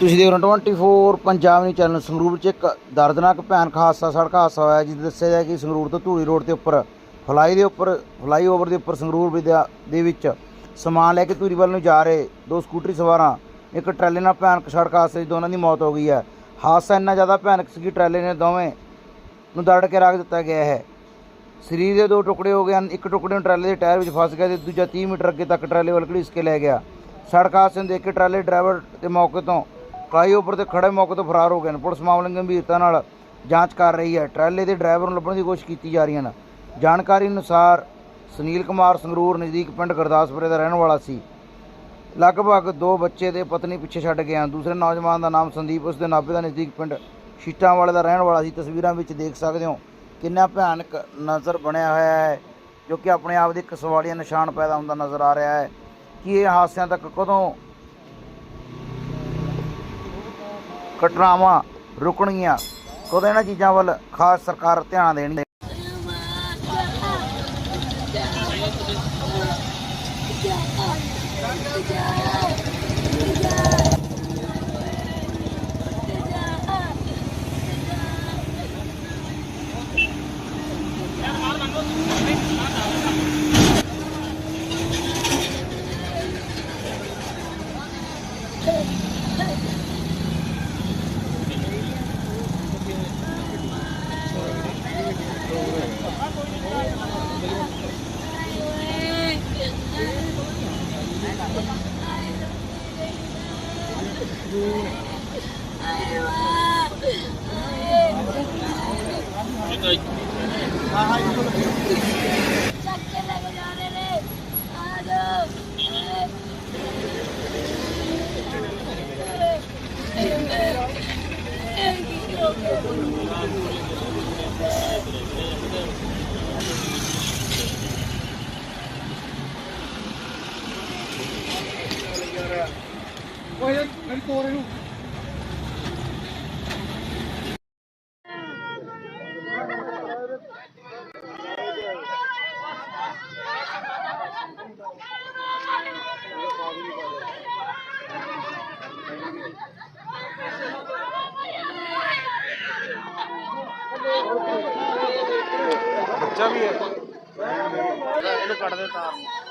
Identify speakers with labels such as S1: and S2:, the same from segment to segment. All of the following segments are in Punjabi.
S1: ਤੁਸੀਂ ਦੇਖ ਰਹੇ ਹੋ 24 ਪੰਜਾਬ ਨਿਊਜ਼ ਚੈਨਲ ਸੰਗਰੂਰ 'ਚ ਇੱਕ ਦਰਦਨਾਕ ਭਿਆਨਕ ਹਾਦਸਾ, ਸੜਕ ਹਾਦਸਾ ਹੋਇਆ, ਜਿਸ ਦੱਸਿਆ ਜਾ ਕਿ ਸੰਗਰੂਰ ਤੋਂ ਧੂਰੀ ਰੋਡ ਦੇ ਉੱਪਰ, ਫਲਾਈ ਦੇ ਉੱਪਰ ਫਲਾਈਓਵਰ ਦੇ ਉੱਪਰ ਸੰਗਰੂਰ ਵਿਦਿਆ ਦੇ ਵਿੱਚ ਸਮਾਨ ਲੈ ਕੇ ਧੂਰੀ ਵੱਲ ਨੂੰ ਜਾ ਰਹੇ ਦੋ ਸਕੂਟਰੀ ਸਵਾਰਾਂ, ਇੱਕ ਟਰੈਲੇ ਨਾਲ ਭਿਆਨਕ ਸੜਕ ਹਾਦਸੇ 'ਚ ਦੋਨਾਂ ਦੀ ਮੌਤ ਹੋ ਗਈ ਹੈ। ਹਾਦਸਾ ਇੰਨਾ ਜ਼ਿਆਦਾ ਭਿਆਨਕ ਸੀ ਕਿ ਟਰੈਲੇ ਨੇ ਦੋਵੇਂ ਨੂੰ ਦਰੜ ਕੇ ਰੱਖ ਦਿੱਤਾ ਗਿਆ ਹੈ। ਸਰੀਰ ਦੇ ਦੋ ਟੁਕੜੇ ਹੋ ਗਏ ਹਨ, ਇੱਕ ਟੁਕੜੇ ਨੂੰ ਟਰਾਲੇ ਦੇ ਟਾਇਰ ਵਿੱਚ ਫਸ ਗਿਆ ਤੇ ਦੂਜਾ 30 ਮੀਟਰ ਅੱਗੇ ਤੱਕ ਟਰਾਲੇ ਵੱਲ ਘੜੀਸ ਕੇ ਲੈ ਗਿਆ। ਸੜਕ ਹਾਦਸੇ ਨੂੰ ਦੇਖ ਕੇ ਟਰਾਲੇ ਡਰਾਈਵਰ ਤੇ ਮੌਕੇ ਤੋਂ ਫਲਾਈਓਵਰ ਤੇ ਖੜੇ ਮੌਕੇ ਤੋਂ ਫਰਾਰ ਹੋ ਗਏ ਨੇ। ਪੁਲਿਸ ਮਾਮਲੇ ਨੂੰ ਗੰਭੀਰਤਾ ਨਾਲ ਜਾਂਚ ਕਰ ਰਹੀ ਹੈ। ਟਰਾਲੇ ਦੇ ਡਰਾਈਵਰ ਨੂੰ ਲੱਭਣ ਦੀ ਕੋਸ਼ਿਸ਼ ਕੀਤੀ ਜਾ ਰਹੀ ਹੈ ਜਾਣਕਾਰੀ ਅਨੁਸਾਰ ਸੁਨੀਲ ਕੁਮਾਰ ਸੰਗਰੂਰ ਨਜ਼ਦੀਕ ਪਿੰਡ ਗੁਰਦਾਸਪੁਰੇ ਦਾ ਰਹਿਣ ਵਾਲਾ ਸੀ। ਲਗਭਗ ਦੋ ਬੱਚੇ ਦੇ ਪਤਨੀ ਪਿੱਛੇ ਛੱਡ ਗਏ ਹਨ। ਦੂਸਰੇ ਨੌਜਵਾਨ ਦਾ ਨਾਮ ਸੰਦੀਪ ਉਸ ਦੇ ਨਾਭੇ ਦਾ ਨਜ਼ਦੀਕ ਪਿੰਡ ਸ਼ੀਟਾਂ ਵਾਲੇ ਦਾ ਰਹਿਣ ਵਾਲਾ ਸੀ। ਤਸਵੀਰਾਂ ਵਿੱਚ ਦੇਖ ਸਕਦੇ ਹੋ ਕਿੰਨਾ ਭਿਆਨਕ ਨਜ਼ਰ ਬਣਿਆ ਹੋਇਆ ਹੈ, ਜੋ ਕਿ ਆਪਣੇ ਆਪ ਦੇ ਇੱਕ ਸਵਾਲੀਆ ਨਿਸ਼ਾਨ ਪੈਦਾ ਹੁੰਦਾ ਨਜ਼ਰ ਆ ਰਿਹਾ ਹੈ ਕਿ ਇਹ ਹਾਦਸਿਆਂ ਤੱਕ ਕਦੋਂ ਘਟਨਾਵਾਂ ਰੁਕਣਗੀਆਂ। ਕਦੋਂ ਇਹਨਾਂ ਚੀਜ਼ਾਂ ਵੱਲ ਖਾਸ ਸਰਕਾਰ ਧਿਆਨ ਦੇਣੀ
S2: ਚੱਕ ਕੇ ਲੈ ਕੇ ਜਾ ਨੇ ਆ ਜਾਓ ਯਾਰ ਓਏ ਮੇਰੀ ਤੋਰ ਇਹਨੂੰ ਬੱਚਾ ਵੀ ਹੈ।
S3: ਇਹਨੂੰ ਕੱਢ ਦੇ ਤਾਰ ਨੂੰ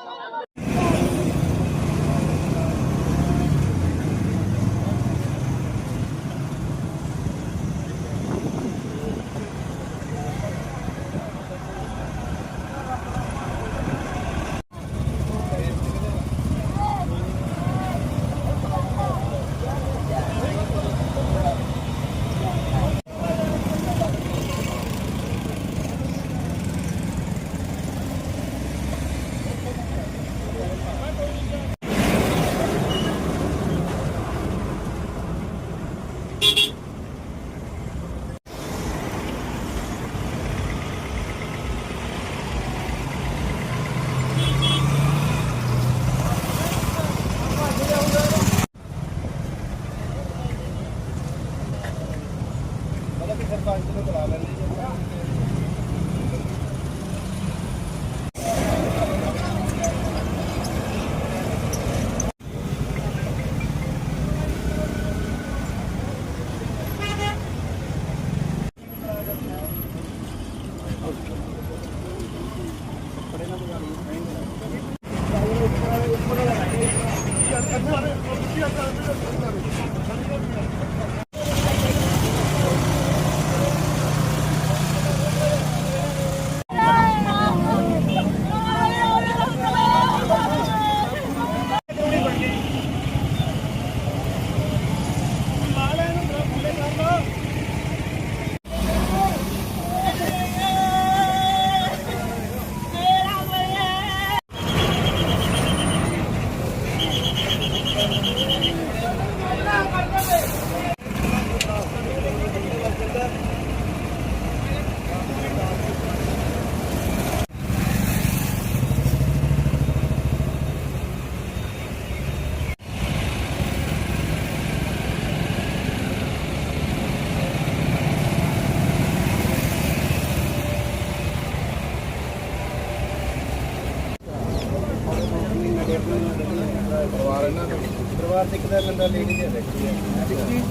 S4: ਕੇ
S5: ਪਰਿਵਾਰ ਇਹਨਾਂ ਦਾ? ਪਰਿਵਾਰ ਤੇ ਇੱਕ ਦਾ ਬੰਦਾ ਲੇਡੀ ਦੇ ਰੱਖੀ ਹੈ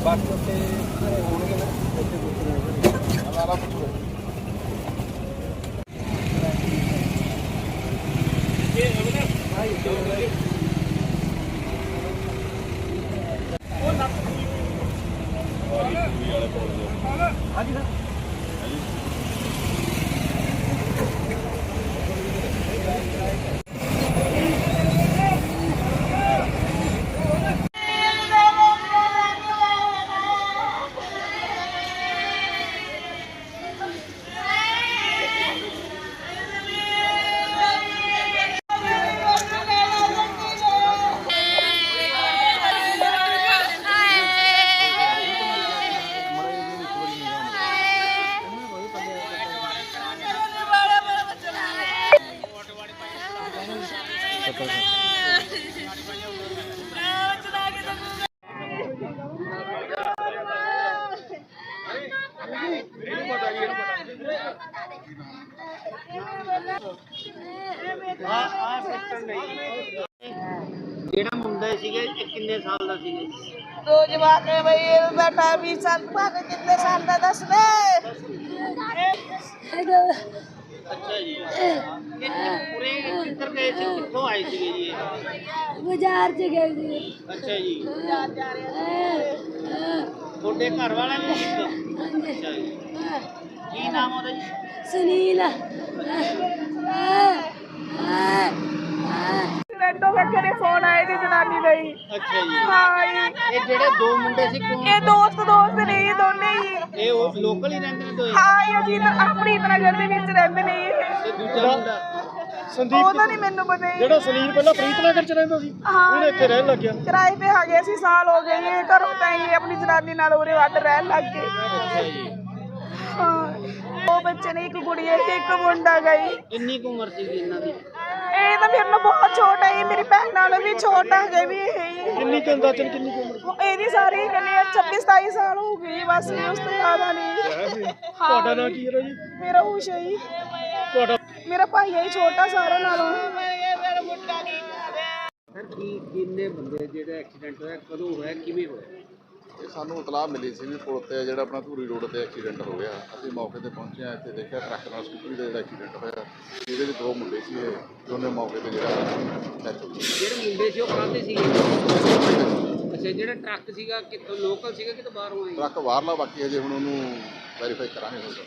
S5: ਬਾਕੀ ਉੱਤੇ ਹੋਣਗੇ ਨਾ। ਉੱਤੇ ਪੁੱਛਣਗੇ ਹਲਾਰਾ ਪੁੱਛੋ ਇਹ ਅਗਲਾ ਭਾਈ ਜੋ
S3: ਜਿਹੜਾ ਮੁੰਡਾ ਸੀਗਾ ਇਹ ਕਿੰਨੇ ਸਾਲ ਦਾ ਸੀਗਾ?
S6: ਦੋ ਜਵਾਕ ਹੈ ਬਈ ਇਹ ਬੈਠਾ ਵੀ ਸਾਲ ਬਾਅਦ ਕਿੰਨੇ ਸਾਲ ਦਾ ਦੱਸ ਦੇ
S3: ਅੱਛਾ ਜੀ। ਪੂਰੇ ਕਿੱਧਰ ਗਏ ਸੀ? ਕਿੱਥੋਂ ਆਏ ਸੀਗੇ ਜੀ?
S2: ਬਾਜ਼ਾਰ ਚ ਗਏ ਸੀ।
S3: ਅੱਛਾ ਜੀ।
S2: ਹਾਂ,
S3: ਤੁਹਾਡੇ ਘਰ ਵਾਲਾ ਵੀ ਸੀ ਇੱਕ? ਅੱਛਾ ਜੀ। ਕੀ ਨਾਮ ਉਹਦਾ ਜੀ?
S2: ਸੁਨੀਲ।
S6: ਕਰਕੇ ਨੇ ਫੋਨ ਆਏ ਦੀ ਜਨਾਨੀ ਦਾ ਹੀ
S3: ਅੱਛਾ ਜੀ।
S6: ਹਾਂ ਜੀ।
S3: ਇਹ ਜਿਹੜੇ ਦੋ ਮੁੰਡੇ ਸੀ ਕੌਣ
S6: ਇਹ ਦੋਸਤ ਦੋਸਤ ਨੇ ਇਹ ਦੋਨੇ ਹੀ।
S3: ਇਹ ਉਹ ਲੋਕਲ ਹੀ ਰਹਿੰਦੇ ਨੇ ਦੋਏ?
S6: ਹਾਂ ਇਹ ਜੀ ਤਾਂ ਆਪਣੀ ਨਗਰ ਦੇ ਵਿੱਚ ਰਹਿੰਦੇ ਨੇ ਇਹ।
S3: ਤੇ ਦੂਜਾ ਮੁੰਡਾ?
S6: ਉਹਦਾ ਨਹੀਂ ਮੈਨੂੰ ਪਤਾ ਜੀ।
S5: ਜਿਹੜਾ ਸੁਨੀਲ ਪਹਿਲਾਂ ਪ੍ਰੀਤਨਗਰ ਚ ਰਹਿੰਦਾ ਸੀ
S6: ਹਾਂ
S5: ਹੁਣ ਇੱਥੇ ਰਹਿਣ ਲੱਗ ਗਿਆ।
S6: ਕਿਰਾਏ ਤੇ ਆ ਗਏ ਸੀ ਸਾਲ ਹੋ ਗਏ ਇਹ ਘਰੋਂ ਤਾਂ ਹੀ ਆਪਣੀ ਜਨਾਨੀ ਨਾਲ ਉਰੇ ਵੱਡ ਰਹਿਣ ਲੱਗ ਗਏ।
S3: ਅੱਛਾ ਜੀ।
S6: ਹਾਂ। ਉਹ ਬੱਚੇ ਨੇ ਇੱਕ ਕੁੜੀ ਹੈ ਤੇ ਇੱਕ ਮੁੰਡਾ ਗਈ
S3: ਕਿੰਨੀ ਕੁ ਉਮਰ ਸੀਗੀ ਇਹਨਾਂ ਦੀ?
S6: ਇਹ ਤਾਂ ਮੇਰੇ ਨਾਲ ਬਹੁਤ ਛੋਟਾ ਹੈ ਮੇਰੀ ਭੈਣ ਨਾਲੋਂ ਵੀ ਛੋਟਾ ਹੈ ਵੀ ਇਹ ਹੀ
S5: ਕਿੰਨੀ ਕੁ ਅੰਦਾਜ਼ਨ ਕਿੰਨੀ ਕੁ ਉਮਰ?
S6: ਇਹਦੀ ਸਾਰੀ ਕਹਿੰਦੇ 26 27 ਸਾਲ ਹੋ ਗਈ ਬਸ ਇਹ ਉਸ ਤੋਂ ਜ਼ਿਆਦਾ ਨਹੀਂ
S5: ਤੁਹਾਡਾ ਨਾਂ ਕੀ ਹੈ ਜੀ?
S6: ਮੇਰਾ ਹੋਸ਼ ਹੈ ਜੀ।
S5: ਤੁਹਾਡਾ
S6: ਮੇਰਾ ਭਾਈ ਹੈ ਛੋਟਾ ਸਾਰਿਆਂ ਨਾਲੋਂ।
S3: ਸਰ ਕੀ ਕਿੰਨੇ ਬੰਦੇ ਜਿਹੜਾ ਐਕਸੀਡੈਂਟ ਹੋਇਆ ਕਦੋਂ ਹੋਇਆ ਕਿਵੇਂ ਹੋਇਆ?
S7: ਇਹ ਸਾਨੂੰ ਇਤਲਾਹ ਮਿਲੀ ਸੀ ਵੀ ਪੁਲ ਤੇ ਜਿਹੜਾ ਆਪਣਾ ਧੂਰੀ ਰੋਡ ਤੇ ਐਕਸੀਡੈਂਟ ਹੋ ਗਿਆ। ਅਸੀਂ ਮੌਕੇ ਤੇ ਪਹੁੰਚੇ ਆ ਇੱਥੇ ਦੇਖਿਆ ਟਰੱਕ ਨਾਲ ਸਕੂਟਰੀ ਦਾ ਜਿਹੜਾ ਐਕਸੀਡੈਂਟ ਹੋਇਆ ਇਹਦੇ ਵਿੱਚ ਦੋ ਮੁੰਡੇ ਸੀ ਇਹ ਦੋਨੇ ਮੌਕੇ ਤੇ ਜਿਹੜਾ ਡੈਥ ਹੋ ਗਈ
S3: ਜਿਹੜੇ ਮੁੰਡੇ ਸੀ ਉਹ ਕਾਹਦੇ ਸੀਗੇ? ਅੱਛਾ ਜਿਹੜਾ ਟਰੱਕ ਸੀਗਾ ਕਿੱਥੋਂ ਲੋਕਲ ਸੀਗਾ ਕਿਤੋਂ ਬਾਹਰੋਂ ਆਏ?
S7: ਟਰੱਕ ਬਾਹਰਲਾ ਬਾਕੀ ਹਜੇ ਹੁਣ ਉਹਨੂੰ ਵੈਰੀਫਾਈ ਕਰਾਂਗੇ ਹੋਊਗਾ